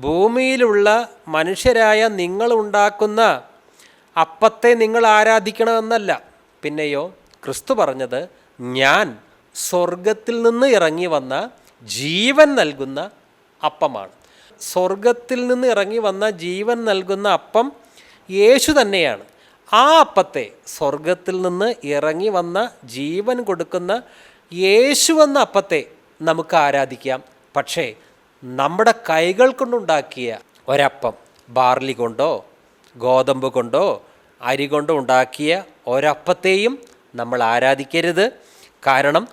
ഭൂമിയിലുള്ള മനുഷ്യരായ നിങ്ങളുണ്ടാക്കുന്ന അപ്പത്തെ നിങ്ങൾ ആരാധിക്കണമെന്നല്ല. പിന്നെയോ ക്രിസ്തു പറഞ്ഞത് ഞാൻ സ്വർഗത്തിൽ നിന്ന് ഇറങ്ങി വന്ന ജീവൻ നൽകുന്ന അപ്പമാണ്. സ്വർഗത്തിൽ നിന്ന് ഇറങ്ങി വന്ന ജീവൻ നൽകുന്ന അപ്പം യേശു തന്നെയാണ്. ആ അപ്പത്തെ സ്വർഗത്തിൽ നിന്ന് ഇറങ്ങി വന്ന ജീവൻ കൊടുക്കുന്ന യേശു എന്ന അപ്പത്തെ നമുക്ക് ആരാധിക്കാം. പക്ഷേ നമ്മുടെ കൈകൾ കൊണ്ടുണ്ടാക്കിയ ഒരപ്പം ബാർലി കൊണ്ടോ ഗോതമ്പ് കൊണ്ടോ അരി കൊണ്ടോ ഉണ്ടാക്കിയ ഒരപ്പത്തെയും നമ്മൾ ആരാധിക്കരുത്. കാരണം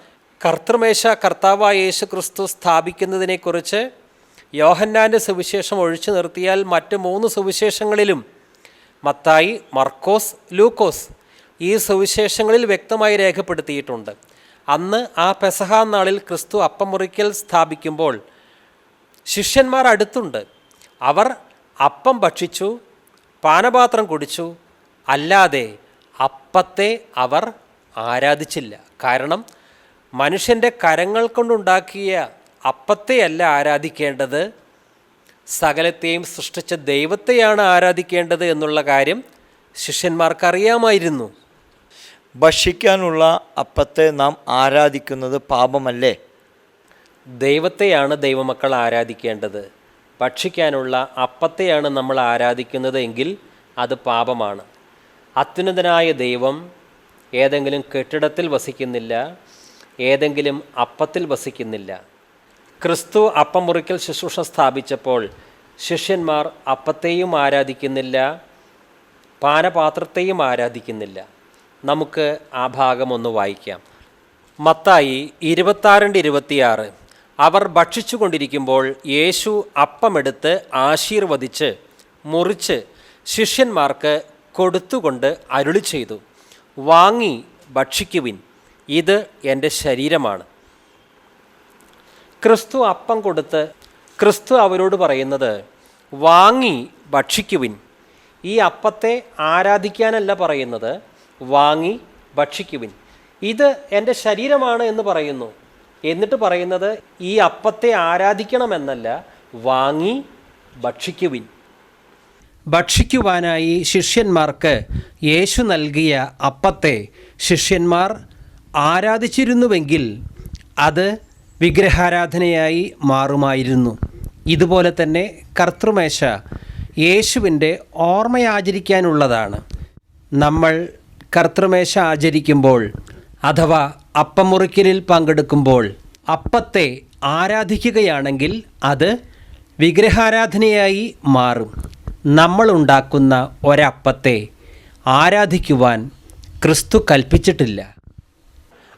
കർത്തൃമേശ കർത്താവായ യേശു ക്രിസ്തു സ്ഥാപിക്കുന്നതിനെക്കുറിച്ച് യോഹന്നാന്റെ സുവിശേഷം ഒഴിച്ചു നിർത്തിയാൽ മറ്റ് മൂന്ന് സുവിശേഷങ്ങളിലും മത്തായി മർക്കോസ് ലൂക്കോസ് ഈ സുവിശേഷങ്ങളിൽ വ്യക്തമായി രേഖപ്പെടുത്തിയിട്ടുണ്ട്. അന്ന് ആ പെസഹ നാളിൽ ക്രിസ്തു അപ്പമുറിക്കൽ സ്ഥാപിക്കുമ്പോൾ ശിഷ്യന്മാർ അടുത്തുണ്ട്. അവർ അപ്പം ഭക്ഷിച്ചു പാനപാത്രം കുടിച്ചു അല്ലാതെ അപ്പത്തെ അവർ ആരാധിച്ചില്ല. കാരണം മനുഷ്യന്റെ കരങ്ങൾ കൊണ്ടുണ്ടാക്കിയ അപ്പത്തെയല്ല ആരാധിക്കേണ്ടത് സകലത്തെയും സൃഷ്ടിച്ച ദൈവത്തെയാണ് ആരാധിക്കേണ്ടത് എന്നുള്ള കാര്യം ശിഷ്യന്മാർക്കറിയാമായിരുന്നു. ഭക്ഷിക്കാനുള്ള അപ്പത്തെ നാം ആരാധിക്കുന്നത് പാപമല്ലേ? ദൈവത്തെയാണ് ദൈവമക്കൾ ആരാധിക്കേണ്ടത്. ഭക്ഷിക്കാനുള്ള അപ്പത്തെയാണ് നമ്മൾ ആരാധിക്കുന്നത് എങ്കിൽ അത് പാപമാണ്. അത്യുന്നതനായ ദൈവം ഏതെങ്കിലും കെട്ടിടത്തിൽ വസിക്കുന്നില്ല ഏതെങ്കിലും അപ്പത്തിൽ വസിക്കുന്നില്ല. ക്രിസ്തു അപ്പം മുറിക്കൽ ശുശ്രൂഷ സ്ഥാപിച്ചപ്പോൾ ശിഷ്യന്മാർ അപ്പത്തെയും ആരാധിക്കുന്നില്ല പാനപാത്രത്തെയും ആരാധിക്കുന്നില്ല. നമുക്ക് ആ ഭാഗം ഒന്ന് വായിക്കാം. മത്തായി ഇരുപത്താറിന്റെ ഇരുപത്തിയാറ്. അവർ ഭക്ഷിച്ചു കൊണ്ടിരിക്കുമ്പോൾ യേശു അപ്പമെടുത്ത് ആശീർവദിച്ച് മുറിച്ച് ശിഷ്യന്മാർക്ക് കൊടുത്തുകൊണ്ട് അരുളി ചെയ്തു വാങ്ങി ഭക്ഷിക്കുവിൻ. ഇത് എന്റെ ശരീരമാണ്. ക്രിസ്തു അപ്പം കൊടുത്ത് ക്രിസ്തു അവരോട് പറയുന്നത് വാങ്ങി ഭക്ഷിക്കുവിൻ. ഈ അപ്പത്തെ ആരാധിക്കാനല്ല പറയുന്നത് വാങ്ങി ഭക്ഷിക്കുവിൻ. ഇത് എന്റെ ശരീരമാണ് എന്ന് പറയുന്നു. എന്നിട്ട് പറയുന്നത് ഈ അപ്പത്തെ ആരാധിക്കണമെന്നല്ല വാങ്ങി ഭക്ഷിക്കുവിൻ. ഭക്ഷിക്കുവാനായി ശിഷ്യന്മാർക്ക് യേശു നൽകിയ അപ്പത്തെ ശിഷ്യന്മാർ ആരാധിച്ചിരുന്നുവെങ്കിൽ അത് വിഗ്രഹാരാധനയായി മാറുമായിരുന്നു. ഇതുപോലെ തന്നെ കർത്തൃമേശ യേശുവിന്റെ ഓർമ്മയാചരിക്കാനുള്ളതാണ്. നമ്മൾ കർത്തൃമേശ ആചരിക്കുമ്പോൾ അഥവാ അപ്പമുറിക്കലിൽ പങ്കെടുക്കുമ്പോൾ അപ്പത്തെ ആരാധിക്കുകയാണെങ്കിൽ അത് വിഗ്രഹാരാധനയായി മാറും. നമ്മളുണ്ടാക്കുന്ന ഒരപ്പത്തെ ആരാധിക്കുവാൻ ക്രിസ്തു കൽപ്പിച്ചിട്ടില്ല.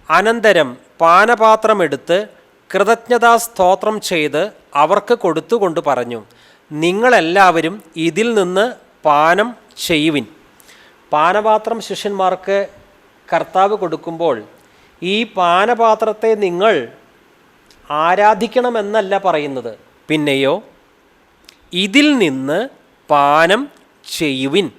അനന്തരം പാനപാത്രമെടുത്ത് കൃതജ്ഞതാ സ്തോത്രം ചെയ്ത് അവർക്ക് കൊടുത്തുകൊണ്ട് പറഞ്ഞു നിങ്ങളെല്ലാവരും ഇതിൽ നിന്ന് പാനം ചെയ്യുവിൻ. പാനപാത്രം ശിഷ്യന്മാർക്ക് കർത്താവ് കൊടുക്കുമ്പോൾ ഈ പാനപാത്രത്തെ നിങ്ങൾ ആരാധിക്കണമെന്നല്ല പറയുന്നത്. പിന്നെയോ ഇതിൽ നിന്ന് പാനം ചെയ്യുവിൻ.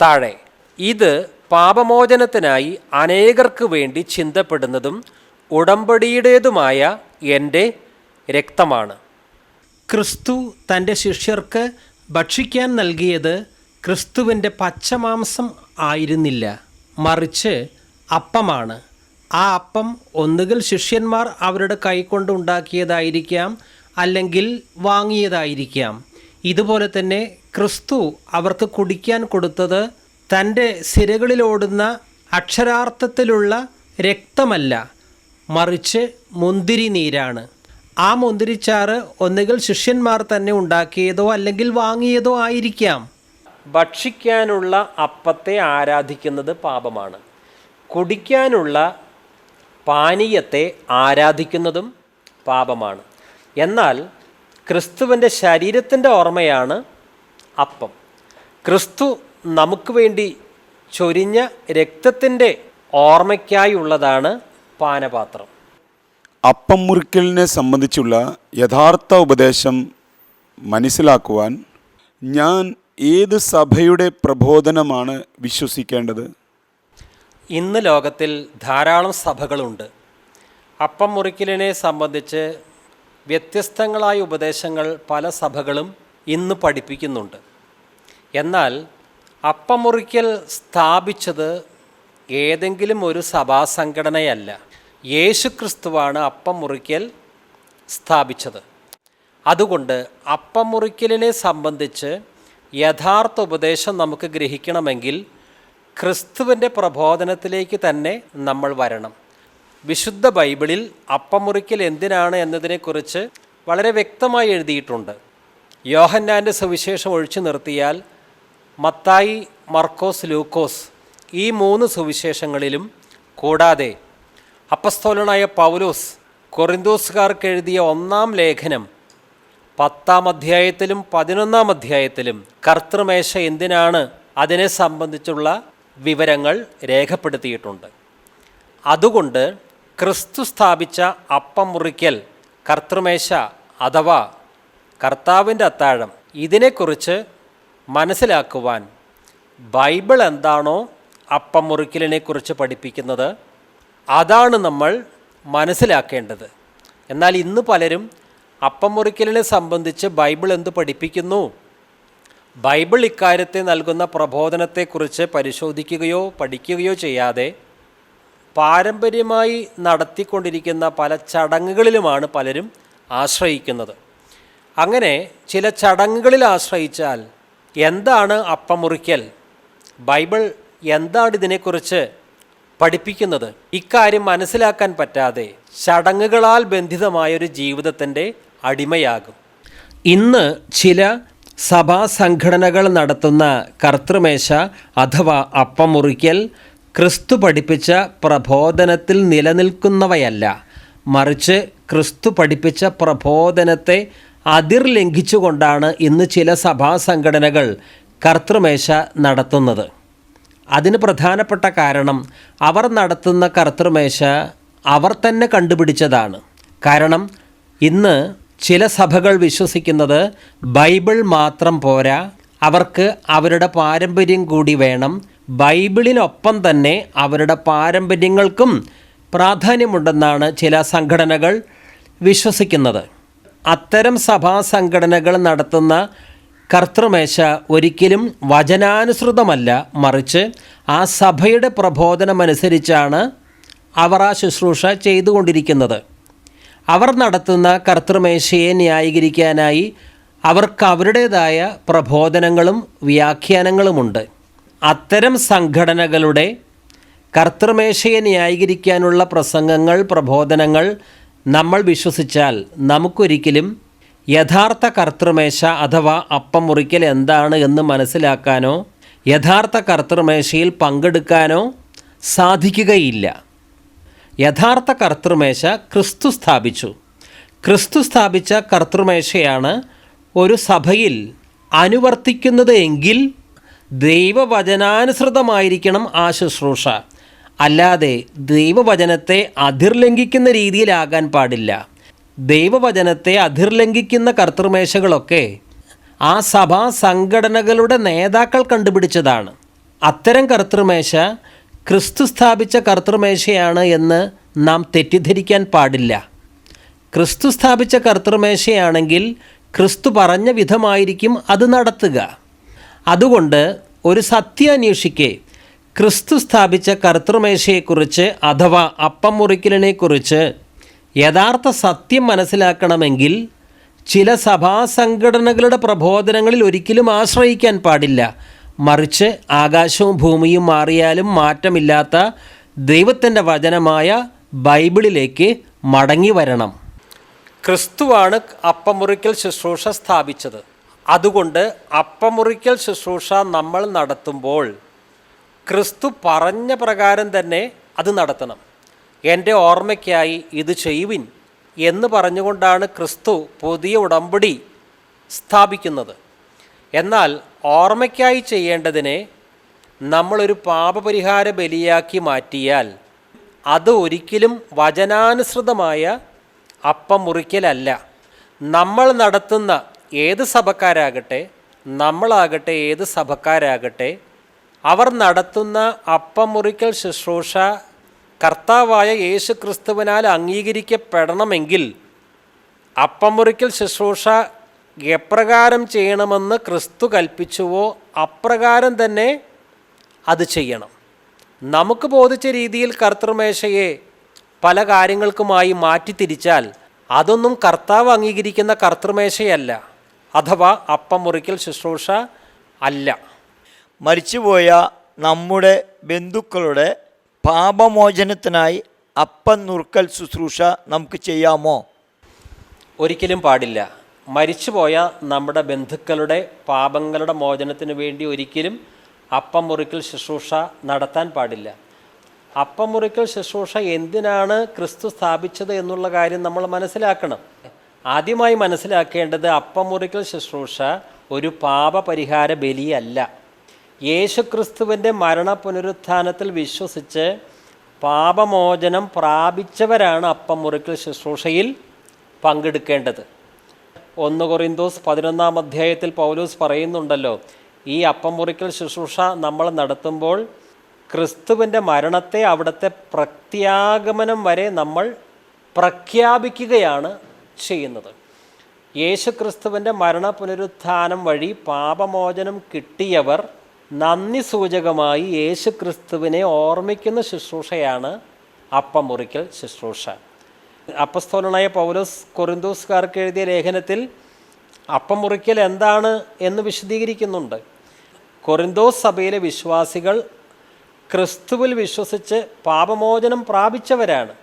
താഴെ ഇത് പാപമോചനത്തിനായി അനേകർക്ക് വേണ്ടി ചിന്തപ്പെടുന്നതും ഉടമ്പടിയുടേതുമായ എന്റെ രക്തമാണ്. ക്രിസ്തു തന്റെ ശിഷ്യർക്ക് ഭക്ഷിക്കാൻ നൽകിയത് ക്രിസ്തുവിന്റെ പച്ചമാംസം ആയിരുന്നില്ല മറിച്ച് അപ്പമാണ്. ആ അപ്പം ഒന്നുകിൽ ശിഷ്യന്മാർ അവരുടെ കൈകൊണ്ട് ഉണ്ടാക്കിയതായിരിക്കാം അല്ലെങ്കിൽ വാങ്ങിയതായിരിക്കാം. ഇതുപോലെ തന്നെ ക്രിസ്തു അവർക്ക് കുടിക്കാൻ കൊടുത്തത് തന്റെ സിരകളിലോടുന്ന അക്ഷരാർത്ഥത്തിലുള്ള രക്തമല്ല മറിച്ച് മുന്തിരി നീരാണ്. ആ മുന്തിരിച്ചാറ് ഒന്നുകിൽ ശിഷ്യന്മാർ തന്നെ ഉണ്ടാക്കിയതോ അല്ലെങ്കിൽ വാങ്ങിയതോ ആയിരിക്കാം. ഭക്ഷിക്കാനുള്ള അപ്പത്തെ ആരാധിക്കുന്നത് പാപമാണ്. കുടിക്കാനുള്ള പാനീയത്തെ ആരാധിക്കുന്നതും പാപമാണ്. എന്നാൽ ക്രിസ്തുവിന്റെ ശരീരത്തിന്റെ ഓർമ്മയാണ് അപ്പം. ക്രിസ്തു നമുക്ക് വേണ്ടി ചൊരിഞ്ഞ രക്തത്തിന്റെ ഓർമ്മയ്ക്കായുള്ളതാണ് പാനപാത്രം. അപ്പം മുറിക്കലിനെ സംബന്ധിച്ചുള്ള യഥാർത്ഥ ഉപദേശം മനസ്സിലാക്കുവാൻ ഞാൻ ഏത് സഭയുടെ പ്രബോധനമാണ് വിശ്വസിക്കേണ്ടത്? ഇന്ന് ലോകത്തിൽ ധാരാളം സഭകളുണ്ട്. അപ്പം മുറിക്കലിനെ സംബന്ധിച്ച് വ്യത്യസ്തങ്ങളായ ഉപദേശങ്ങൾ പല സഭകളും ഇന്ന് പഠിപ്പിക്കുന്നുണ്ട്. എന്നാൽ അപ്പം മുറിക്കൽ സ്ഥാപിച്ചത് ഏതെങ്കിലും ഒരു സഭാ സംഘടനയല്ല യേശു ക്രിസ്തുവാണ് അപ്പം മുറിക്കൽ സ്ഥാപിച്ചത്. അതുകൊണ്ട് അപ്പം മുറിക്കലിനെ സംബന്ധിച്ച് യഥാർത്ഥ ഉപദേശം നമുക്ക് ഗ്രഹിക്കണമെങ്കിൽ ക്രിസ്തുവിന്റെ പ്രബോധനത്തിലേക്ക് തന്നെ നമ്മൾ വരണം. വിശുദ്ധ ബൈബിളിൽ അപ്പം മുറിക്കൽ എന്തിനാണ് എന്നതിനെക്കുറിച്ച് വളരെ വ്യക്തമായി എഴുതിയിട്ടുണ്ട്. യോഹന്നാന്റെ സുവിശേഷം ഒഴിച്ചു നിർത്തിയാൽ മത്തായി മർക്കോസ് ലൂക്കോസ് ഈ മൂന്ന് സുവിശേഷങ്ങളിലും കൂടാതെ അപ്പസ്തോലനായ പൗലോസ് കൊറിന്തോസുകാർക്ക് എഴുതിയ ഒന്നാം ലേഖനം പത്താം അധ്യായത്തിലും പതിനൊന്നാം അധ്യായത്തിലും കർത്തൃമേശ എന്തിനാണ് അതിനെ സംബന്ധിച്ചുള്ള വിവരങ്ങൾ രേഖപ്പെടുത്തിയിട്ടുണ്ട്. അതുകൊണ്ട് ക്രിസ്തു സ്ഥാപിച്ച അപ്പം മുറിക്കൽ കർത്തൃമേശ അഥവാ കർത്താവിന്റെ അത്താഴം ഇതിനെക്കുറിച്ച് മനസ്സിലാക്കുവാൻ ബൈബിൾ എന്താണോ അപ്പം മുറിക്കലിനെക്കുറിച്ച് പഠിപ്പിക്കുന്നത് അതാണ് നമ്മൾ മനസ്സിലാക്കേണ്ടത്. എന്നാൽ ഇന്ന് പലരും അപ്പം മുറിക്കലിനെ സംബന്ധിച്ച് ബൈബിൾ എന്ത് പഠിപ്പിക്കുന്നു? ബൈബിൾ ഇക്കാര്യത്തെ നൽകുന്ന പ്രബോധനത്തെക്കുറിച്ച് പരിശോധിക്കുകയോ പഠിക്കുകയോ ചെയ്യാതെ പാരമ്പര്യമായി നടത്തിക്കൊണ്ടിരിക്കുന്ന പല ചടങ്ങുകളിലുമാണ് പലരും ആശ്രയിക്കുന്നത്. അങ്ങനെ ചില ചടങ്ങുകളിൽ ആശ്രയിച്ചാൽ എന്താണ് അപ്പം മുറിക്കൽ ബൈബിൾ എന്താണ് ഇതിനെക്കുറിച്ച് പഠിപ്പിക്കുന്നത്? ഇക്കാര്യം മനസ്സിലാക്കാൻ പറ്റാതെ ചടങ്ങുകളാൽ ബന്ധിതമായ ഒരു ജീവിതത്തിന്റെ അടിമയാകും. ഇന്ന് ചില സഭാ സംഘടനകൾ നടത്തുന്ന കർത്തൃമേശ അഥവാ അപ്പം മുറിക്കൽ ക്രിസ്തു പഠിപ്പിച്ച പ്രബോധനത്തിൽ നിലനിൽക്കുന്നവയല്ല. മറിച്ച് ക്രിസ്തു പഠിപ്പിച്ച പ്രബോധനത്തെ അതിർ ലംഘിച്ചുകൊണ്ടാണ് ഇന്ന് ചില സഭാ സംഘടനകൾ കർത്തൃമേശ നടത്തുന്നത്. അതിന് പ്രധാനപ്പെട്ട കാരണം അവർ നടത്തുന്ന കർത്തൃമേശ അവർ തന്നെ കണ്ടുപിടിച്ചതാണ്. കാരണം ഇന്ന് ചില സഭകൾ വിശ്വസിക്കുന്നത് ബൈബിൾ മാത്രം പോരാ അവർക്ക് അവരുടെ പാരമ്പര്യം കൂടി വേണം ബൈബിളിനൊപ്പം തന്നെ അവരുടെ പാരമ്പര്യങ്ങൾക്കും പ്രാധാന്യമുണ്ടെന്നാണ് ചില സംഘടനകൾ വിശ്വസിക്കുന്നത്. അത്തരം സഭാ സംഘടനകൾ നടത്തുന്ന കർത്തൃമേശ ഒരിക്കലും വചനാനുസൃതമല്ല. മറിച്ച് ആ സഭയുടെ പ്രബോധനമനുസരിച്ചാണ് അവർ ആ ശുശ്രൂഷ ചെയ്തുകൊണ്ടിരിക്കുന്നത്. അവർ നടത്തുന്ന കർത്തൃമേശയെ ന്യായീകരിക്കാനായി അവർക്ക് അവരുടേതായ പ്രബോധനങ്ങളും വ്യാഖ്യാനങ്ങളുമുണ്ട്. അത്തരം സംഘടനകളുടെ കർത്തൃമേശയെ ന്യായീകരിക്കാനുള്ള പ്രസംഗങ്ങൾ പ്രബോധനങ്ങൾ നമ്മൾ വിശ്വസിച്ചാൽ നമുക്കൊരിക്കലും യഥാർത്ഥ കർത്തൃമേശ അഥവാ അപ്പം മുറിക്കൽ എന്താണ് എന്ന് മനസ്സിലാക്കാനോ യഥാർത്ഥ കർത്തൃമേശയിൽ പങ്കെടുക്കാനോ സാധിക്കുകയില്ല. യഥാർത്ഥ കർത്തൃമേശ ക്രിസ്തു സ്ഥാപിച്ചു. ക്രിസ്തു സ്ഥാപിച്ച കർത്തൃമേശയാണ് ഒരു സഭയിൽ അനുവർത്തിക്കുന്നത് എങ്കിൽ ദൈവവചനാനുസൃതമായിരിക്കണം ആ ശുശ്രൂഷ. അല്ലാതെ ദൈവവചനത്തെ അതിർലംഘിക്കുന്ന രീതിയിലാകാൻ പാടില്ല. ദൈവവചനത്തെ അതിർലംഘിക്കുന്ന കർത്തൃമേശകളൊക്കെ ആ സഭാ സംഘടനകളുടെ നേതാക്കൾ കണ്ടുപിടിച്ചതാണ്. അത്തരം കർത്തൃമേശ ക്രിസ്തു സ്ഥാപിച്ച കർത്തൃമേശയാണ് എന്ന് നാം തെറ്റിദ്ധരിക്കാൻ പാടില്ല. ക്രിസ്തു സ്ഥാപിച്ച കർത്തൃമേശയാണെങ്കിൽ ക്രിസ്തു പറഞ്ഞ വിധമായിരിക്കും അത് നടത്തുക. അതുകൊണ്ട് ഒരു സത്യാന്വേഷിക്ക് ക്രിസ്തു സ്ഥാപിച്ച കർത്തൃമേശയെക്കുറിച്ച് അഥവാ അപ്പം മുറിക്കലിനെക്കുറിച്ച് യഥാർത്ഥ സത്യം മനസ്സിലാക്കണമെങ്കിൽ ചില സഭാ സംഘടനകളുടെ പ്രബോധനങ്ങളിൽ ഒരിക്കലും ആശ്രയിക്കാൻ പാടില്ല. മറിച്ച് ആകാശവും ഭൂമിയും മാറിയാലും മാറ്റമില്ലാത്ത ദൈവത്തിന്റെ വചനമായ ബൈബിളിലേക്ക് മടങ്ങി വരണം. ക്രിസ്തുവാണ് അപ്പമുറിക്കൽ ശുശ്രൂഷ സ്ഥാപിച്ചത്. അതുകൊണ്ട് അപ്പമുറിക്കൽ ശുശ്രൂഷ നമ്മൾ നടത്തുമ്പോൾ ക്രിസ്തു പറഞ്ഞ പ്രകാരം തന്നെ അത് നടത്തണം. എന്റെ ഓർമ്മയ്ക്കായി ഇത് ചെയ്യുവിൻ എന്ന് പറഞ്ഞുകൊണ്ടാണ് ക്രിസ്തു പുതിയ ഉടമ്പടി സ്ഥാപിക്കുന്നത്. എന്നാൽ ഓർമ്മയ്ക്കായി ചെയ്യേണ്ടതിനെ നമ്മളൊരു പാപപരിഹാര ബലിയാക്കി മാറ്റിയാൽ അത് ഒരിക്കലും വചനാനുസൃതമായ അപ്പം മുറിക്കലല്ല നമ്മൾ നടത്തുന്ന ഏത് സഭക്കാരാകട്ടെ നമ്മളാകട്ടെ ഏത് സഭക്കാരാകട്ടെ അവർ നടത്തുന്ന അപ്പം മുറിക്കൽ ശുശ്രൂഷ കർത്താവായ യേശു ക്രിസ്തുവിനാൽ അംഗീകരിക്കപ്പെടണമെങ്കിൽ അപ്പമുറിക്കൽ ശുശ്രൂഷ എപ്രകാരം ചെയ്യണമെന്ന് ക്രിസ്തു കൽപ്പിച്ചുവോ അപ്രകാരം തന്നെ അത് ചെയ്യണം. നമുക്ക് ബോധിച്ച രീതിയിൽ കർത്തൃമേശയെ പല കാര്യങ്ങൾക്കുമായി മാറ്റിത്തിരിച്ചാൽ അതൊന്നും കർത്താവ് അംഗീകരിക്കുന്ന കർത്തൃമേശയല്ല അഥവാ അപ്പം മുറിക്കൽ ശുശ്രൂഷ അല്ല. മരിച്ചുപോയ നമ്മുടെ ബന്ധുക്കളുടെ പാപമോചനത്തിനായി അപ്പം നുറുക്കൽ ശുശ്രൂഷ നമുക്ക് ചെയ്യാമോ? ഒരിക്കലും പാടില്ല. മരിച്ചുപോയ നമ്മുടെ ബന്ധുക്കളുടെ പാപങ്ങളുടെ മോചനത്തിന് വേണ്ടി ഒരിക്കലും അപ്പം മുറിക്കൽ ശുശ്രൂഷ നടത്താൻ പാടില്ല. അപ്പം മുറിക്കൽ ശുശ്രൂഷ എന്തിനാണ് ക്രിസ്തു സ്ഥാപിച്ചത് എന്നുള്ള കാര്യം നമ്മൾ മനസ്സിലാക്കണം. ആദ്യമായി മനസ്സിലാക്കേണ്ടത് അപ്പം മുറിക്കൽ ശുശ്രൂഷ ഒരു പാപപരിഹാര ബലിയല്ല. യേശുക്രിസ്തുവിന്റെ മരണ പുനരുത്ഥാനത്തിൽ വിശ്വസിച്ച് പാപമോചനം പ്രാപിച്ചവരാണ് അപ്പം മുറിക്കൽ ശുശ്രൂഷയിൽ പങ്കെടുക്കേണ്ടത്. ഒന്ന് കൊറിന്തോസ് പതിനൊന്നാം അധ്യായത്തിൽ പൗലൂസ് പറയുന്നുണ്ടല്ലോ ഈ അപ്പം മുറിക്കൽ ശുശ്രൂഷ നമ്മൾ നടത്തുമ്പോൾ ക്രിസ്തുവിന്റെ മരണത്തെ അവിടുത്തെ പ്രത്യാഗമനം വരെ നമ്മൾ പ്രഖ്യാപിക്കുകയാണ് ചെയ്യുന്നത്. യേശു ക്രിസ്തുവിന്റെ മരണ പുനരുത്ഥാനം വഴി പാപമോചനം കിട്ടിയവർ നന്ദി സൂചകമായി യേശു ക്രിസ്തുവിനെ ഓർമ്മിക്കുന്ന ശുശ്രൂഷയാണ് അപ്പം മുറിക്കൽ ശുശ്രൂഷ. അപ്പസ്തോലനായ പൗലോസ് കൊറിന്തോസുകാർക്ക് എഴുതിയ ലേഖനത്തിൽ അപ്പം മുറിക്കൽ എന്താണ് എന്ന് വിശദീകരിക്കുന്നുണ്ട്. കൊറിന്തോസ് സഭയിലെ വിശ്വാസികൾ ക്രിസ്തുവിൽ വിശ്വസിച്ച് പാപമോചനം പ്രാപിച്ചവരാണ്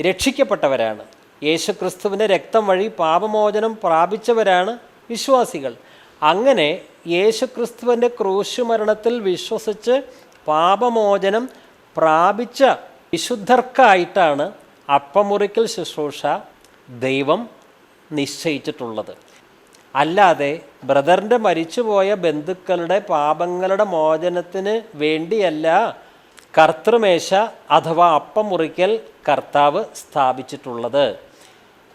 രക്ഷിക്കപ്പെട്ടവരാണ്. യേശു ക്രിസ്തുവിന്റെ രക്തം വഴി പാപമോചനം പ്രാപിച്ചവരാണ് വിശ്വാസികൾ. അങ്ങനെ യേശു ക്രൂശുമരണത്തിൽ വിശ്വസിച്ച് പാപമോചനം പ്രാപിച്ച വിശുദ്ധർക്കായിട്ടാണ് അപ്പമുറിക്കൽ ശുശ്രൂഷ ദൈവം നിശ്ചയിച്ചിട്ടുള്ളത്. അല്ലാതെ ബ്രദറിന്റെ മരിച്ചുപോയ ബന്ധുക്കളുടെ പാപങ്ങളുടെ മോചനത്തിന് വേണ്ടിയല്ല കർത്തൃമേശ അഥവാ അപ്പം മുറിക്കൽ കർത്താവ് സ്ഥാപിച്ചിട്ടുള്ളത്.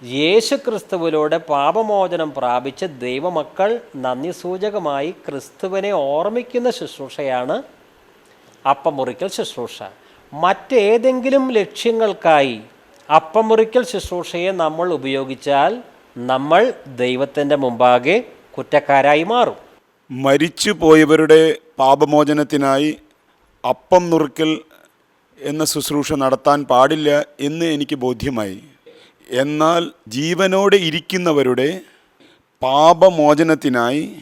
യേശു ക്രിസ്തുവിലൂടെ പാപമോചനം പ്രാപിച്ച് ദൈവമക്കൾ നന്ദി സൂചകമായി ക്രിസ്തുവിനെ ഓർമ്മിക്കുന്ന ശുശ്രൂഷയാണ് അപ്പമുറിക്കൽ ശുശ്രൂഷ. മറ്റേതെങ്കിലും ലക്ഷ്യങ്ങൾക്കായി അപ്പമുറിക്കൽ ശുശ്രൂഷയെ നമ്മൾ ഉപയോഗിച്ചാൽ നമ്മൾ ദൈവത്തിന്റെ മുമ്പാകെ കുറ്റക്കാരായി മാറും. മരിച്ചു പോയവരുടെ പാപമോചനത്തിനായി അപ്പം നുറുക്കൽ എന്ന ശുശ്രൂഷ നടത്താൻ പാടില്ല എന്ന് എനിക്ക് ബോധ്യമായി. എന്നാൽ ജീവനോടെ ഇരിക്കുന്നവരുടെ പാപമോചനത്തിനായി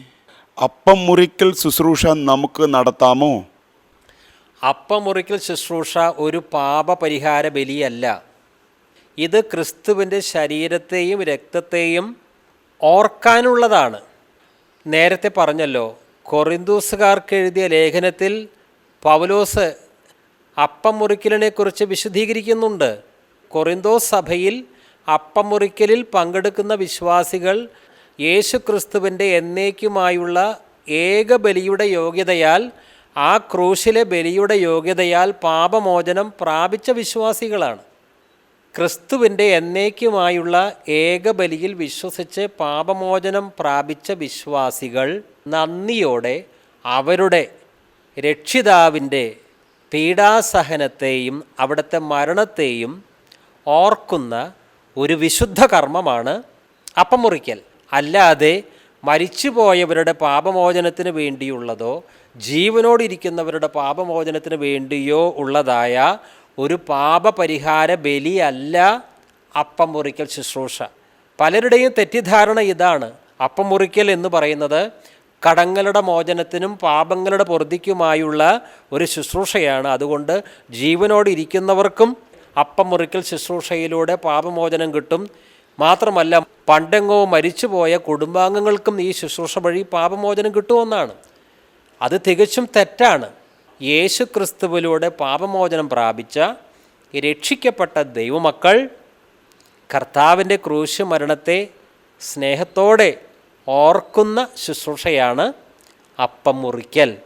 അപ്പം മുറിക്കൽ ശുശ്രൂഷ നമുക്ക് നടത്താമോ? അപ്പം മുറിക്കൽ ശുശ്രൂഷ ഒരു പാപപരിഹാര ബലിയല്ല. ഇത് ക്രിസ്തുവിന്റെ ശരീരത്തെയും രക്തത്തെയും ഓർക്കാനുള്ളതാണ്. നേരത്തെ പറഞ്ഞല്ലോ കൊറിന്തൂസുകാർക്ക് എഴുതിയ ലേഖനത്തിൽ പൗലോസ് അപ്പം മുറിക്കലിനെക്കുറിച്ച് വിശദീകരിക്കുന്നുണ്ട്. കൊറിന്തോസ് സഭയിൽ അപ്പം മുറിക്കലിൽ പങ്കെടുക്കുന്ന വിശ്വാസികൾ യേശു ക്രിസ്തുവിന്റെ എന്നേക്കുമായുള്ള ഏക ബലിയുടെ യോഗ്യതയാൽ ആ ക്രൂശിലെ ബലിയുടെ യോഗ്യതയാൽ പാപമോചനം പ്രാപിച്ച വിശ്വാസികളാണ്. ക്രിസ്തുവിന്റെ എന്നേക്കുമായുള്ള ഏക ബലിയിൽ വിശ്വസിച്ച് പാപമോചനം പ്രാപിച്ച വിശ്വാസികൾ നന്ദിയോടെ അവരുടെ രക്ഷിതാവിന്റെ പീഡാസഹനത്തെയും അവിടുത്തെ മരണത്തെയും ഓർക്കുന്ന ഒരു വിശുദ്ധ കർമ്മമാണ് അപ്പം മുറിക്കൽ അല്ലാതെ മരിച്ചുപോയവരുടെ പാപമോചനത്തിന് വേണ്ടിയുള്ളതോ ജീവനോടിരിക്കുന്നവരുടെ പാപമോചനത്തിന് വേണ്ടിയോ ഉള്ളതായ ഒരു പാപപരിഹാര ബലിയല്ല അപ്പം മുറിക്കൽ ശുശ്രൂഷ. പലരുടെയും തെറ്റിദ്ധാരണ ഇതാണ്. അപ്പം മുറിക്കൽ എന്ന് പറയുന്നത് കടങ്ങളുടെ മോചനത്തിനും പാപങ്ങളുടെ പൊറുതിക്കുമായുള്ള ഒരു ശുശ്രൂഷയാണ്. അതുകൊണ്ട് ജീവനോടിരിക്കുന്നവർക്കും അപ്പം മുറിക്കൽ ശുശ്രൂഷയിലൂടെ പാപമോചനം കിട്ടും. മാത്രമല്ല പണ്ടെങ്ങോ മരിച്ചുപോയ കുടുംബാംഗങ്ങൾക്കും ഈ ശുശ്രൂഷ വഴി പാപമോചനം കിട്ടുമെന്നാണ്. അത് തികച്ചും തെറ്റാണ്. യേശു ക്രിസ്തുവിലൂടെ പാപമോചനം പ്രാപിച്ച രക്ഷിക്കപ്പെട്ട ദൈവമക്കൾ കർത്താവിന്റെ ക്രൂശ് മരണത്തെ സ്നേഹത്തോടെ ഓർക്കുന്ന ശുശ്രൂഷയാണ് അപ്പം മുറിക്കൽ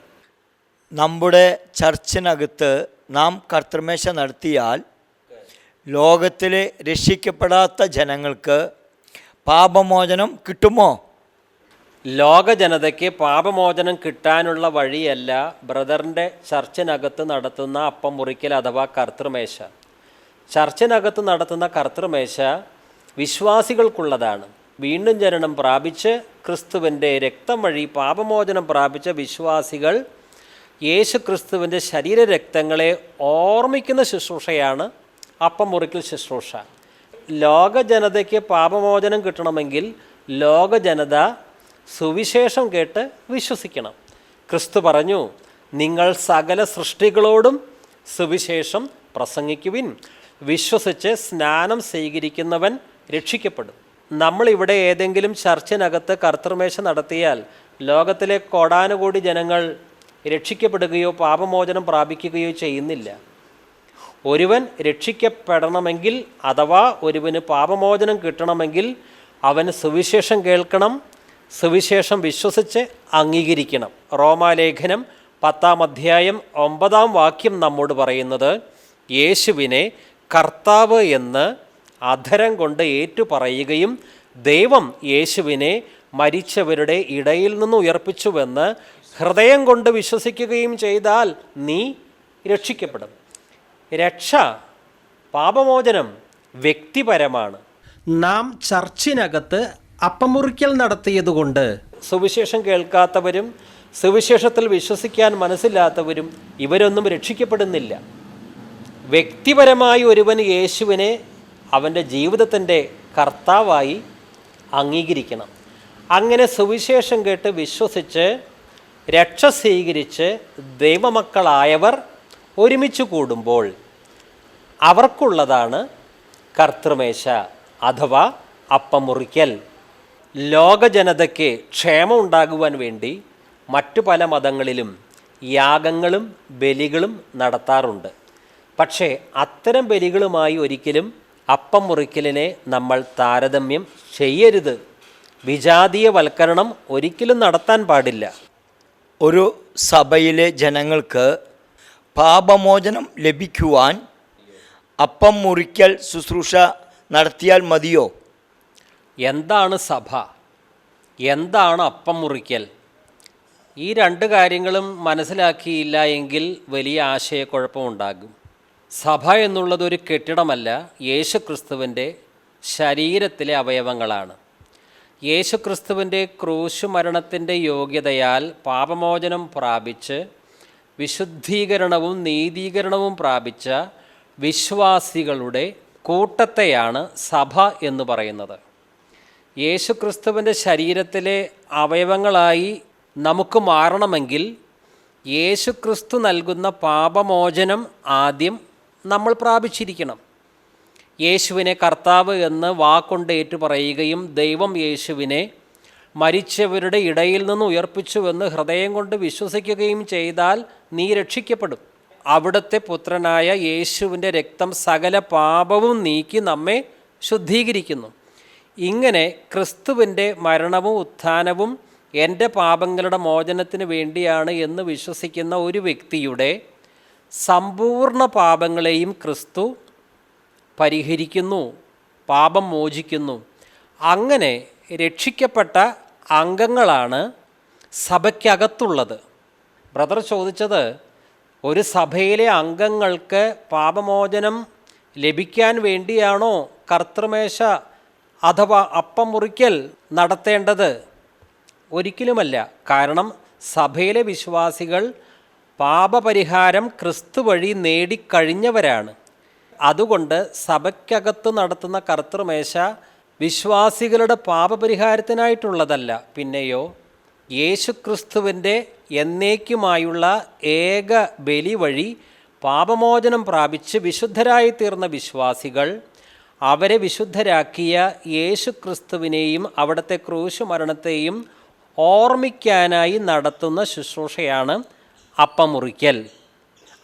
നമ്മുടെ ചർച്ചിനകത്ത് നാം കർത്തൃമേശ നടത്തിയാൽ ലോകത്തിലെ രക്ഷിക്കപ്പെടാത്ത ജനങ്ങൾക്ക് പാപമോചനം കിട്ടുമോ? ലോക ജനതയ്ക്ക് പാപമോചനം കിട്ടാനുള്ള വഴിയല്ല ബ്രദറിന്റെ ചർച്ചിനകത്ത് നടത്തുന്ന അപ്പം മുറിക്കൽ അഥവാ കർത്തൃമേശ. ചർച്ചിനകത്ത് നടത്തുന്ന കർത്തൃമേശ വിശ്വാസികൾക്കുള്ളതാണ്. വീണ്ടും ജനനം പ്രാപിച്ച് ക്രിസ്തുവിന്റെ രക്തം വഴി പാപമോചനം പ്രാപിച്ച വിശ്വാസികൾ യേശു ക്രിസ്തുവിന്റെ ശരീരരക്തങ്ങളെ ഓർമ്മിക്കുന്ന ശുശ്രൂഷയാണ് അപ്പം മുറിക്കൽ ശുശ്രൂഷ. ലോക ജനതയ്ക്ക് പാപമോചനം കിട്ടണമെങ്കിൽ ലോക ജനത സുവിശേഷം കേട്ട് വിശ്വസിക്കണം. ക്രിസ്തു പറഞ്ഞു നിങ്ങൾ സകല സൃഷ്ടികളോടും സുവിശേഷം പ്രസംഗിക്കുവിൻ. വിശ്വസിച്ച് സ്നാനം സ്വീകരിക്കുന്നവൻ രക്ഷിക്കപ്പെടും. നമ്മളിവിടെ ഏതെങ്കിലും ചർച്ചിനകത്ത് കർത്തൃമേശ നടത്തിയാൽ ലോകത്തിലെ കോടാനുകോടി ജനങ്ങൾ രക്ഷിക്കപ്പെടുകയോ പാപമോചനം പ്രാപിക്കുകയോ ചെയ്യുന്നില്ല. ഒരുവൻ രക്ഷിക്കപ്പെടണമെങ്കിൽ അഥവാ ഒരുവന് പാപമോചനം കിട്ടണമെങ്കിൽ അവന് സുവിശേഷം കേൾക്കണം സുവിശേഷം വിശ്വസിച്ച് അംഗീകരിക്കണം. റോമാലേഖനം പത്താം അധ്യായം ഒമ്പതാം വാക്യം നമ്മോട് പറയുന്നത് യേശുവിനെ കർത്താവ് എന്ന് അധരം കൊണ്ട് ഏറ്റുപറയുകയും ദൈവം യേശുവിനെ മരിച്ചവരുടെ ഇടയിൽ നിന്ന് ഉയർപ്പിച്ചുവെന്ന് ഹൃദയം കൊണ്ട് വിശ്വസിക്കുകയും ചെയ്താൽ നീ രക്ഷിക്കപ്പെടും. രക്ഷ പാപമോചനം വ്യക്തിപരമാണ്. നാം ചർച്ചിനകത്ത് അപ്പമുറിക്കൽ നടത്തിയതുകൊണ്ട് സുവിശേഷം കേൾക്കാത്തവരും സുവിശേഷത്തിൽ വിശ്വസിക്കാൻ മനസ്സില്ലാത്തവരും ഇവരൊന്നും രക്ഷിക്കപ്പെടുന്നില്ല. വ്യക്തിപരമായി ഒരുവൻ യേശുവിനെ അവന്റെ ജീവിതത്തിന്റെ കർത്താവായി അംഗീകരിക്കണം. അങ്ങനെ സുവിശേഷം കേട്ട് വിശ്വസിച്ച് രക്ഷ സ്വീകരിച്ച് ദൈവമക്കളായവർ ഒരുമിച്ച് കൂടുമ്പോൾ അവർക്കുള്ളതാണ് കർത്തൃമേശ അഥവാ അപ്പമുറിക്കൽ. ലോകജനതയ്ക്ക് ക്ഷേമം ഉണ്ടാകുവാൻ വേണ്ടി മറ്റു പല മതങ്ങളിലും യാഗങ്ങളും ബലികളും നടത്താറുണ്ട്. പക്ഷേ അത്തരം ബലികളുമായി ഒരിക്കലും അപ്പം മുറിക്കലിനെ നമ്മൾ താരതമ്യം ചെയ്യരുത്. വിജാതീയവൽക്കരണം ഒരിക്കലും നടത്താൻ പാടില്ല. ഒരു സഭയിലെ ജനങ്ങൾക്ക് പാപമോചനം ലഭിക്കുവാൻ അപ്പം മുറിക്കൽ ശുശ്രൂഷ നടത്തിയാൽ മതിയോ? എന്താണ് സഭ? എന്താണ് അപ്പം മുറിക്കൽ? ഈ രണ്ട് കാര്യങ്ങളും മനസ്സിലാക്കിയില്ല എങ്കിൽ വലിയ ആശയക്കുഴപ്പമുണ്ടാകും. സഭ എന്നുള്ളത് ഒരു കെട്ടിടമല്ല യേശുക്രിസ്തുവിന്റെ ശരീരത്തിലെ അവയവങ്ങളാണ്. യേശുക്രിസ്തുവിന്റെ ക്രിസ്തുവിന്റെ ക്രൂശുമരണത്തിന്റെ യോഗ്യതയാൽ പാപമോചനം പ്രാപിച്ച് വിശുദ്ധീകരണവും നീതീകരണവും പ്രാപിച്ച വിശ്വാസികളുടെ കൂട്ടത്തെയാണ് സഭ എന്ന് പറയുന്നത്. യേശുക്രിസ്തുവിന്റെ ശരീരത്തിലെ അവയവങ്ങളായി നമുക്ക് മാറണമെങ്കിൽ യേശുക്രിസ്തു നൽകുന്ന പാപമോചനം ആദ്യം നമ്മൾ പ്രാപിച്ചിരിക്കണം. യേശുവിനെ കർത്താവ് എന്ന് വാക്കൊണ്ട് ഏറ്റുപറയുകയും ദൈവം യേശുവിനെ മരിച്ചവരുടെ ഇടയിൽ നിന്ന് ഉയർപ്പിച്ചുവെന്ന് ഹൃദയം കൊണ്ട് വിശ്വസിക്കുകയും ചെയ്താൽ നീ രക്ഷിക്കപ്പെടും. അവിടുത്തെ പുത്രനായ യേശുവിന്റെ രക്തം സകല പാപവും നീക്കി നമ്മെ ശുദ്ധീകരിക്കുന്നു. ഇങ്ങനെ ക്രിസ്തുവിന്റെ മരണവും ഉത്ഥാനവും എന്റെ പാപങ്ങളുടെ മോചനത്തിന് വേണ്ടിയാണ് എന്ന് വിശ്വസിക്കുന്ന ഒരു വ്യക്തിയുടെ സമ്പൂർണ പാപങ്ങളെയും ക്രിസ്തു പരിഹരിക്കുന്നു പാപം മോചിക്കുന്നു. അങ്ങനെ രക്ഷിക്കപ്പെട്ട അംഗങ്ങളാണ് സഭയ്ക്കകത്തുള്ളത്. ബ്രദർ ചോദിച്ചത് ഒരു സഭയിലെ അംഗങ്ങൾക്ക് പാപമോചനം ലഭിക്കാൻ വേണ്ടിയാണോ കർത്തൃമേശ അഥവാ അപ്പം മുറിക്കൽ നടത്തേണ്ടത്? ഒരിക്കലുമല്ല. കാരണം സഭയിലെ വിശ്വാസികൾ പാപപരിഹാരം ക്രിസ്തു വഴി നേടിക്കഴിഞ്ഞവരാണ്. അതുകൊണ്ട് സഭയ്ക്കകത്ത് നടത്തുന്ന കർത്തൃമേശ വിശ്വാസികളുടെ പാപപരിഹാരത്തിനായിട്ടുള്ളതല്ല. പിന്നെയോ യേശുക്രിസ്തുവിന്റെ എന്നേക്കുമായുള്ള ഏക ബലി വഴി പാപമോചനം പ്രാപിച്ച് വിശുദ്ധരായി തീർന്ന വിശ്വാസികൾ അവരെ വിശുദ്ധരാക്കിയ യേശുക്രിസ്തുവിനെയും അവിടുത്തെ ക്രൂശു മരണത്തെയും ഓർമ്മിക്കാനായി നടത്തുന്ന ശുശ്രൂഷയാണ് അപ്പമുറിക്കൽ.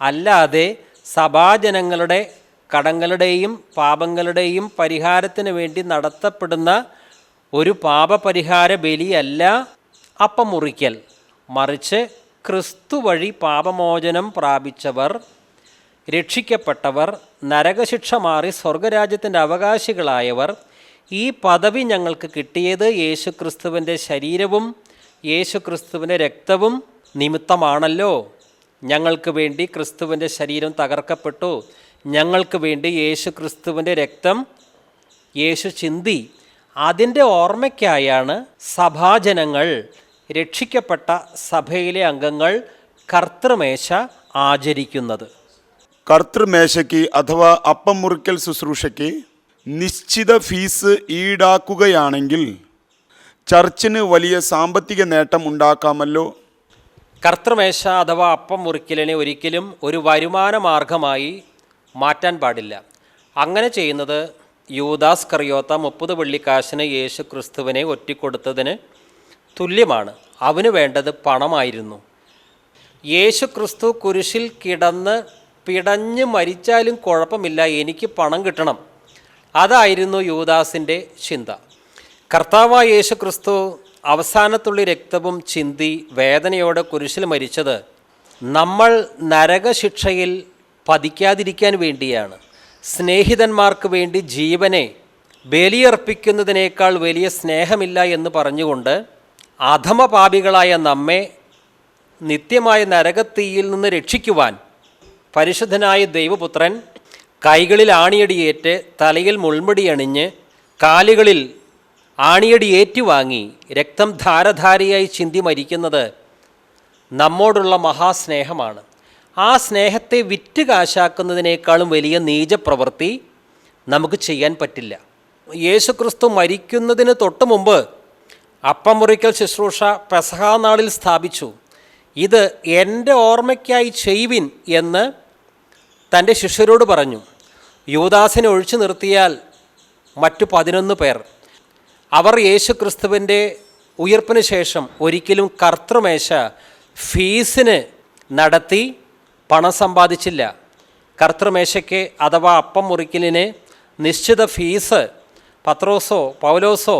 അല്ലാതെ സഭാജനങ്ങളുടെ കടങ്ങളുടെയും പാപങ്ങളുടെയും പരിഹാരത്തിന് വേണ്ടി നടത്തപ്പെടുന്ന ഒരു പാപപരിഹാര ബലിയല്ല അപ്പം മുറിക്കൽ മറിച്ച് ക്രിസ്തു വഴി പാപമോചനം പ്രാപിച്ചവർ രക്ഷിക്കപ്പെട്ടവർ നരകശിക്ഷ മാറി സ്വർഗരാജ്യത്തിന്റെ അവകാശികളായവർ ഈ പദവി ഞങ്ങൾക്ക് കിട്ടിയത് യേശുക്രിസ്തുവിന്റെ ശരീരവും യേശു ക്രിസ്തുവിന്റെ രക്തവും നിമിത്തമാണല്ലോ. ഞങ്ങൾക്ക് വേണ്ടി ക്രിസ്തുവിന്റെ ശരീരം തകർക്കപ്പെട്ടു. ഞങ്ങൾക്ക് വേണ്ടി യേശു ക്രിസ്തുവിന്റെ രക്തം യേശു ചിന്തി. അതിന്റെ ഓർമ്മയ്ക്കായാണ് സഭാജനങ്ങൾ രക്ഷിക്കപ്പെട്ട സഭയിലെ അംഗങ്ങൾ കർത്തൃമേശ ആചരിക്കുന്നത്. കർത്തൃമേശയ്ക്ക് അഥവാ അപ്പം മുറിക്കൽ ശുശ്രൂഷയ്ക്ക് നിശ്ചിത ഫീസ് ഈടാക്കുകയാണെങ്കിൽ ചർച്ചിന് വലിയ സാമ്പത്തിക നേട്ടം ഉണ്ടാക്കാമല്ലോ. കർത്തൃമേശ അഥവാ അപ്പം മുറിക്കലിനെ ഒരിക്കലും ഒരു വരുമാന മാർഗമായി മാറ്റാൻ പാടില്ല. അങ്ങനെ ചെയ്യുന്നത് യൂദാസ് കറിയോത്ത മുപ്പത് വെള്ളിക്കാശിന് യേശു ക്രിസ്തുവിനെ ഒറ്റിക്കൊടുത്തതിന് തുല്യമാണ്. അവന് വേണ്ടത് പണമായിരുന്നു. യേശു ക്രിസ്തു കുരിശിൽ കിടന്ന് പിടഞ്ഞ് മരിച്ചാലും കുഴപ്പമില്ല എനിക്ക് പണം കിട്ടണം. അതായിരുന്നു യൂദാസിന്റെ ചിന്ത. കർത്താവായ യേശു ക്രിസ്തു അവസാനത്തുള്ളി രക്തവും ചിന്തി വേദനയോടെ കുരിശിൽ മരിച്ചത് നമ്മൾ നരകശിക്ഷയിൽ പതിക്കാതിരിക്കാൻ വേണ്ടിയാണ്. സ്നേഹിതന്മാർക്ക് വേണ്ടി ജീവനെ ബലിയർപ്പിക്കുന്നതിനേക്കാൾ വലിയ സ്നേഹമില്ല എന്ന് പറഞ്ഞുകൊണ്ട് അധമപാപികളായ നമ്മെ നിത്യമായ നരകത്തീയിൽ നിന്ന് രക്ഷിക്കുവാൻ പരിശുദ്ധനായ ദൈവപുത്രൻ കൈകളിൽ ആണിയടിയേറ്റ് തലയിൽ മുൾമുടി അണിഞ്ഞ് കാലുകളിൽ ആണിയടി ഏറ്റുവാങ്ങി രക്തം ധാരധാരയായി ചിന്തി മരിക്കുന്നത് നമ്മോടുള്ള മഹാസ്നേഹമാണ്. ആ സ്നേഹത്തെ വിറ്റ് കാശാക്കുന്നതിനേക്കാളും വലിയ നീചപ്രവൃത്തി നമുക്ക് ചെയ്യാൻ പറ്റില്ല. യേശുക്രിസ്തു മരിക്കുന്നതിന് തൊട്ട് മുമ്പ് അപ്പമുറിക്കൽ ശുശ്രൂഷ പെസഹാനാളിൽ സ്ഥാപിച്ചു. ഇത് എന്റെ ഓർമ്മയ്ക്കായി ചെയ്യുവിൻ എന്ന് തന്റെ ശിഷ്യരോട് പറഞ്ഞു. യുവദാസിനെ ഒഴിച്ചു നിർത്തിയാൽ മറ്റു പതിനൊന്ന് പേർ. അവർ യേശു ക്രിസ്തുവിന്റെ ഉയർപ്പിന് ശേഷം ഒരിക്കലും കർത്തൃമേശ ഫീസിന് നടത്തി പണം സമ്പാദിച്ചില്ല. കർത്തൃമേശയ്ക്ക് അഥവാ അപ്പം മുറിക്കലിന് നിശ്ചിത ഫീസ് പത്രോസോ പൗലോസോ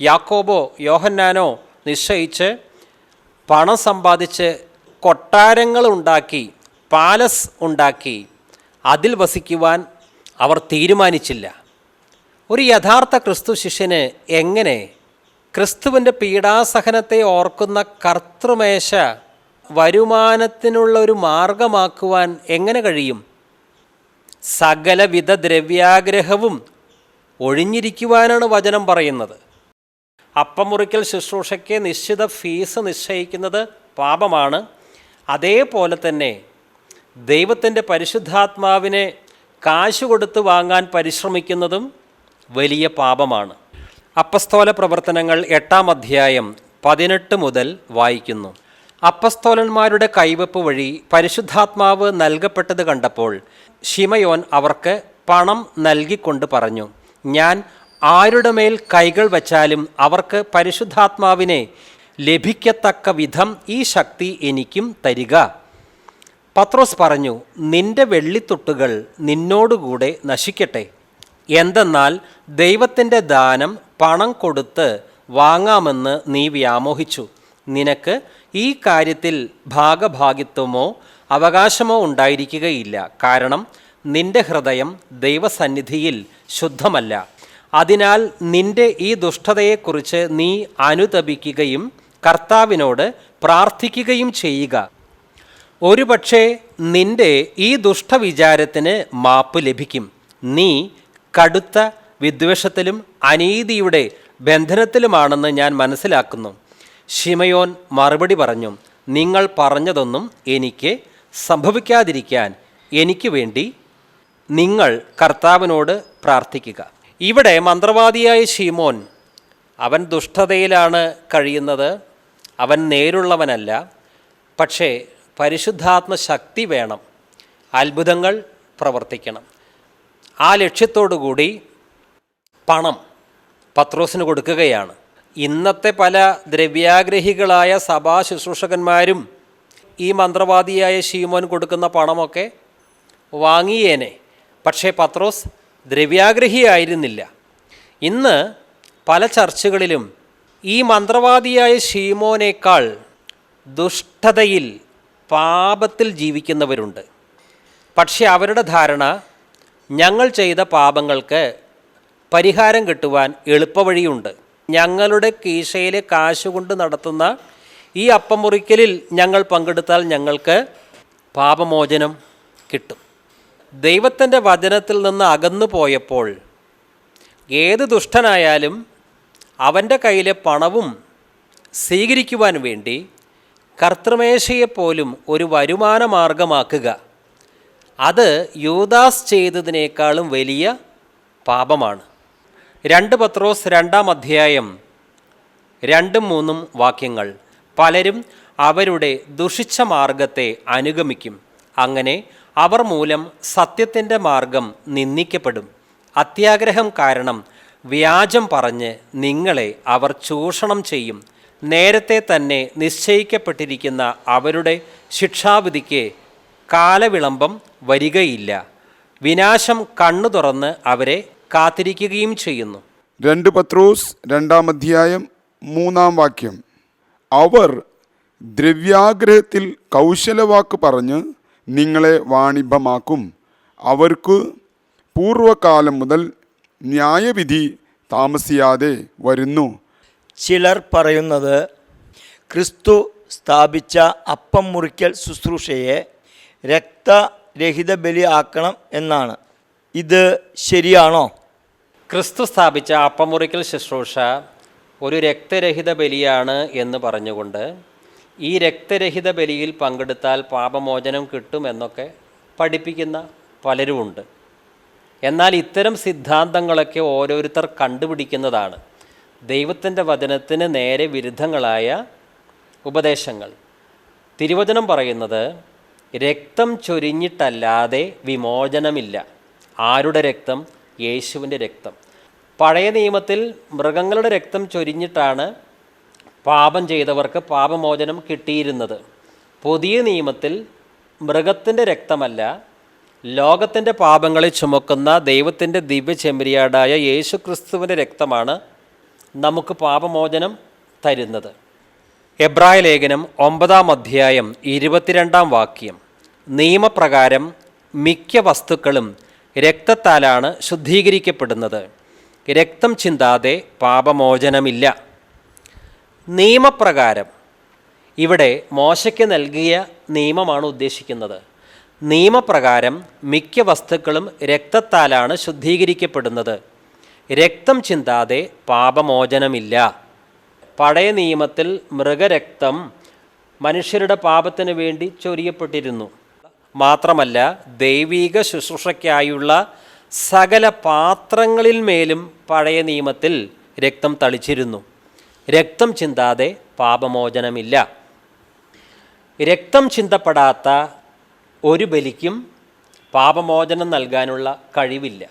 യാക്കോബോ യോഹന്നാനോ നിശ്ചയിച്ച് പണം സമ്പാദിച്ച് കൊട്ടാരങ്ങൾ ഉണ്ടാക്കി പാലസ് ഉണ്ടാക്കി. അതിൽ വസിക്കുവാൻ അവർ തീരുമാനിച്ചില്ല. ഒരു യഥാർത്ഥ ക്രിസ്തു ശിഷ്യന് എങ്ങനെ ക്രിസ്തുവിന്റെ പീഡാസഹനത്തെ ഓർക്കുന്ന കർത്തൃമേശ വരുമാനത്തിനുള്ള ഒരു മാർഗമാക്കുവാൻ എങ്ങനെ കഴിയും? സകലവിധ ദ്രവ്യാഗ്രഹവും ഒഴിഞ്ഞിരിക്കുവാനാണ് വചനം പറയുന്നത്. അപ്പമുറിക്കൽ ശുശ്രൂഷയ്ക്ക് നിശ്ചിത ഫീസ് നിശ്ചയിക്കുന്നത് പാപമാണ്. അതേപോലെ തന്നെ ദൈവത്തിന്റെ പരിശുദ്ധാത്മാവിനെ കാശ് കൊടുത്ത് വാങ്ങാൻ പരിശ്രമിക്കുന്നതും വലിയ പാപമാണ്. അപ്പസ്തോല പ്രവർത്തനങ്ങൾ എട്ടാം അധ്യായം പതിനെട്ട് മുതൽ വായിക്കുന്നു. അപ്പസ്തോലന്മാരുടെ കൈവപ്പ് വഴി പരിശുദ്ധാത്മാവ് നൽകപ്പെട്ടത് കണ്ടപ്പോൾ ഷിമയോൻ അവർക്ക് പണം നൽകിക്കൊണ്ട് പറഞ്ഞു ഞാൻ ആരുടെ മേൽ കൈകൾ വച്ചാലും അവർക്ക് പരിശുദ്ധാത്മാവിനെ ലഭിക്കത്തക്ക വിധം ഈ ശക്തി എനിക്കും തരിക. പത്രോസ് പറഞ്ഞു നിന്റെ വെള്ളിത്തൊട്ടുകൾ നിന്നോടുകൂടെ നശിക്കട്ടെ. എന്തെന്നാൽ ദൈവത്തിന്റെ ദാനം പണം കൊടുത്ത് വാങ്ങാമെന്ന് നീ വ്യാമോഹിച്ചു. നിനക്ക് ഈ കാര്യത്തിൽ ഭാഗഭാഗിത്വമോ അവകാശമോ ഉണ്ടായിരിക്കുകയില്ല. കാരണം നിന്റെ ഹൃദയം ദൈവസന്നിധിയിൽ ശുദ്ധമല്ല. അതിനാൽ നിന്റെ ഈ ദുഷ്ടതയെക്കുറിച്ച് നീ അനുതപിക്കുകയും കർത്താവിനോട് പ്രാർത്ഥിക്കുകയും ചെയ്യുക. ഒരുപക്ഷെ നിന്റെ ഈ ദുഷ്ടവിചാരത്തിന് മാപ്പ് ലഭിക്കും. നീ കടുത്ത വിദ്വേഷത്തിലും അനീതിയുടെ ബന്ധനത്തിലുമാണെന്ന് ഞാൻ മനസ്സിലാക്കുന്നു. ഷിമയോൻ മറുപടി പറഞ്ഞു നിങ്ങൾ പറഞ്ഞതൊന്നും എനിക്ക് സംഭവിക്കാതിരിക്കാൻ എനിക്ക് വേണ്ടി നിങ്ങൾ കർത്താവിനോട് പ്രാർത്ഥിക്കുക. ഇവിടെ മന്ത്രവാദിയായ ഷീമോൻ അവൻ ദുഷ്ടതയിലാണ് കഴിയുന്നത്. അവൻ നേരുള്ളവനല്ല. പക്ഷേ പരിശുദ്ധാത്മ ശക്തി വേണം. അത്ഭുതങ്ങൾ പ്രവർത്തിക്കണം. ആ ലക്ഷ്യത്തോടു കൂടി പണം പത്രോസിന് കൊടുക്കുകയാണ്. ഇന്നത്തെ പല ദ്രവ്യാഗ്രഹികളായ സഭാ ശുശ്രൂഷകന്മാരും ഈ മന്ത്രവാദിയായ ഷീമോൻ കൊടുക്കുന്ന പണമൊക്കെ വാങ്ങിയേനെ. പക്ഷേ പത്രോസ് ദ്രവ്യാഗ്രഹിയായിരുന്നില്ല ഇന്ന് പല ചർച്ചകളിലും ഈ മന്ത്രവാദിയായ ഷീമോനേക്കാൾ ദുഷ്ടതയിൽ പാപത്തിൽ ജീവിക്കുന്നവരുണ്ട്. പക്ഷെ അവരുടെ ധാരണ ഞങ്ങൾ ചെയ്ത പാപങ്ങൾക്ക് പരിഹാരം കിട്ടുവാൻ എളുപ്പവഴിയുണ്ട്. ഞങ്ങളുടെ കീശയിലെ കാശുകൊണ്ട് നടത്തുന്ന ഈ അപ്പമുറിക്കലിൽ ഞങ്ങൾ പങ്കെടുത്താൽ ഞങ്ങൾക്ക് പാപമോചനം കിട്ടും. ദൈവത്തിന്റെ വചനത്തിൽ നിന്ന് അകന്നു പോയപ്പോൾ ഏത് ദുഷ്ടനായാലും അവന്റെ കയ്യിലെ പണവും സ്വീകരിക്കുവാൻ വേണ്ടി കർത്തൃമേശയെപ്പോലും ഒരു വരുമാന മാർഗമാക്കുക. അത് യൂദാസ് ചെയ്തതിനേക്കാളും വലിയ പാപമാണ്. രണ്ട് പത്രോസ് രണ്ടാം അധ്യായം. രണ്ടും മൂന്നും വാക്യങ്ങൾ. പലരും അവരുടെ ദുഷിച്ച മാർഗത്തെ അനുഗമിക്കും. അങ്ങനെ അവർ മൂലം സത്യത്തിന്റെ മാർഗം നിന്ദിക്കപ്പെടും. അത്യാഗ്രഹം കാരണം വ്യാജം പറഞ്ഞ് നിങ്ങളെ അവർ ചൂഷണം ചെയ്യും. നേരത്തെ തന്നെ നിശ്ചയിക്കപ്പെട്ടിരിക്കുന്ന അവരുടെ ശിക്ഷാവിധിക്ക് കാലവിളംബം വരികയില്ല. വിനാശം കണ്ണു തുറന്ന് അവരെ കാത്തിരിക്കുകയും ചെയ്യുന്നു. രണ്ട് പത്രോസ് രണ്ടാം അധ്യായം മൂന്നാം വാക്യം. അവർ ദ്രവ്യാഗ്രഹത്തിൽ കൗശലവാക്ക് പറഞ്ഞ് നിങ്ങളെ വാണിഭമാക്കും. അവർക്ക് പൂർവകാലം മുതൽ ന്യായവിധി താമസിയാതെ വരുന്നു. ചിലർ പറയുന്നത് ക്രിസ്തു സ്ഥാപിച്ച അപ്പം മുറിക്കൽ ശുശ്രൂഷയെ രക്തരഹിത ബലി ആക്കണം എന്നാണ്. ഇത് ശരിയാണോ? ക്രിസ്തു സ്ഥാപിച്ച അപ്പമുറിക്കൽ ശുശ്രൂഷ ഒരു രക്തരഹിത ബലിയാണ് എന്ന് പറഞ്ഞുകൊണ്ട് ഈ രക്തരഹിത ബലിയിൽ പങ്കെടുത്താൽ പാപമോചനം കിട്ടുമെന്നൊക്കെ പഠിപ്പിക്കുന്ന പലരുമുണ്ട്. എന്നാൽ ഇത്തരം സിദ്ധാന്തങ്ങളൊക്കെ ഓരോരുത്തർ കണ്ടുപിടിക്കുന്നതാണ്. ദൈവത്തിന്റെ വചനത്തിന് നേരെ വിരുദ്ധങ്ങളായ ഉപദേശങ്ങൾ. തിരുവചനം പറയുന്നത് രക്തം ചൊരിഞ്ഞിട്ടല്ലാതെ വിമോചനമില്ല. ആരുടെ രക്തം? യേശുവിന്റെ രക്തം. പഴയ നിയമത്തിൽ മൃഗങ്ങളുടെ രക്തം ചൊരിഞ്ഞിട്ടാണ് പാപം ചെയ്തവർക്ക് പാപമോചനം കിട്ടിയിരുന്നത്. പുതിയ നിയമത്തിൽ മൃഗത്തിന്റെ രക്തമല്ല ലോകത്തിന്റെ പാപങ്ങളെ ചുമക്കുന്ന ദൈവത്തിന്റെ ദിവ്യചെമ്പരിയാടായ യേശു ക്രിസ്തുവിന്റെ രക്തമാണ് നമുക്ക് പാപമോചനം തരുന്നത്. എബ്രായ ലേഖനം ഒമ്പതാം അധ്യായം ഇരുപത്തിരണ്ടാം വാക്യം. നിയമപ്രകാരം മിക്ക വസ്തുക്കളും രക്തത്താലാണ് ശുദ്ധീകരിക്കപ്പെടുന്നത്. രക്തം ചിന്താതെ പാപമോചനമില്ല. നിയമപ്രകാരം ഇവിടെ മോശയ്ക്ക് നൽകിയ നിയമമാണ് ഉദ്ദേശിക്കുന്നത്. നിയമപ്രകാരം മിക്ക വസ്തുക്കളും രക്തത്താലാണ് ശുദ്ധീകരിക്കപ്പെടുന്നത്. രക്തം ചിന്താതെ പാപമോചനമില്ല. പഴയ നിയമത്തിൽ മൃഗരക്തം മനുഷ്യരുടെ പാപത്തിന് വേണ്ടി ചൊരിയപ്പെട്ടിരുന്നു. മാത്രമല്ല ദൈവീക ശുശ്രൂഷയ്ക്കായുള്ള സകല പാത്രങ്ങളിൽ മേലും പഴയ നിയമത്തിൽ രക്തം തളിച്ചിരുന്നു. രക്തം ചിന്താതെ പാപമോചനമില്ല. രക്തം ചിന്തപ്പെടാത്ത ഒരു ബലിക്കും പാപമോചനം നൽകാനുള്ള കഴിവില്ല.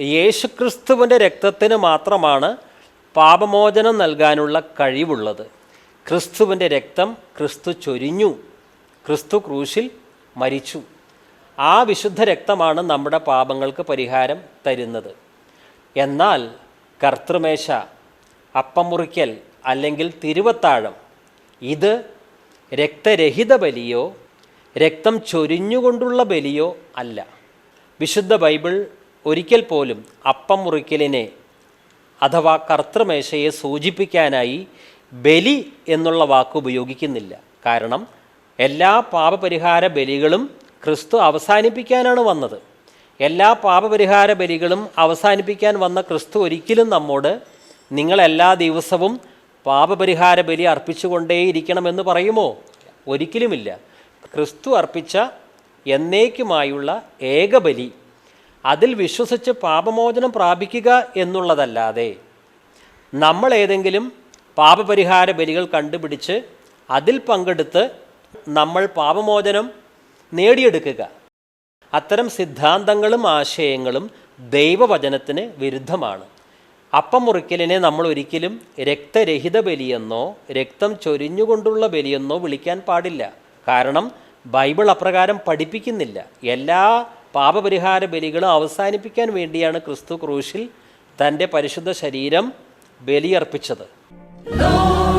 യേശുക്രിസ്തുവിന്റെ രക്തത്തിന് മാത്രമാണ് പാപമോചനം നൽകാനുള്ള കഴിവുള്ളത്. ക്രിസ്തുവിന്റെ രക്തം ക്രിസ്തു ചൊരിഞ്ഞു. ക്രിസ്തു ക്രൂശിൽ മരിച്ചു. ആ വിശുദ്ധ രക്തമാണ് നമ്മുടെ പാപങ്ങൾക്ക് പരിഹാരം തരുന്നത്. എന്നാൽ കർത്തൃമേശ അപ്പം മുറിക്കൽ അല്ലെങ്കിൽ തിരുവത്താഴം ഇത് രക്തരഹിത ബലിയോ രക്തം ചൊരിഞ്ഞുകൊണ്ടുള്ള ബലിയോ അല്ല. വിശുദ്ധ ബൈബിൾ ഒരിക്കൽ പോലും അപ്പം മുറിക്കലിനെ അഥവാ കർത്തൃമേശയെ സൂചിപ്പിക്കാനായി ബലി എന്നുള്ള വാക്ക് ഉപയോഗിക്കുന്നില്ല. കാരണം എല്ലാ പാപപരിഹാര ബലികളും ക്രിസ്തു അവസാനിപ്പിക്കാനാണ് വന്നത്. എല്ലാ പാപപരിഹാര ബലികളും അവസാനിപ്പിക്കാൻ വന്ന ക്രിസ്തു ഒരിക്കലും നമ്മോട് നിങ്ങൾ എല്ലാ ദിവസവും പാപപരിഹാര ബലി അർപ്പിച്ചുകൊണ്ടേയിരിക്കണമെന്ന് പറയുമോ? ഒരിക്കലുമില്ല. ക്രിസ്തു അർപ്പിച്ച എന്നേക്കുമായുള്ള ഏകബലി അതിൽ വിശ്വസിച്ച് പാപമോചനം പ്രാപിക്കുക എന്നുള്ളതല്ലാതെ നമ്മൾ ഏതെങ്കിലും പാപപരിഹാര ബലികൾ കണ്ടുപിടിച്ച് അതിൽ പങ്കെടുത്ത് നമ്മൾ പാപമോചനം നേടിയെടുക്കുക. അത്തരം സിദ്ധാന്തങ്ങളും ആശയങ്ങളും ദൈവവചനത്തിന് വിരുദ്ധമാണ്. അപ്പം മുറിക്കലിനെ നമ്മൾ ഒരിക്കലും രക്തരഹിത ബലിയെന്നോ രക്തം ചൊരിഞ്ഞുകൊണ്ടുള്ള ബലിയെന്നോ വിളിക്കാൻ പാടില്ല. കാരണം ബൈബിൾ അപ്രകാരം പഠിപ്പിക്കുന്നില്ല. എല്ലാ പാപപരിഹാര ബലികളും അവസാനിപ്പിക്കാൻ വേണ്ടിയാണ് ക്രിസ്തു ക്രൂശിൽ തന്റെ പരിശുദ്ധ ശരീരം ബലിയർപ്പിച്ചത്. Lord,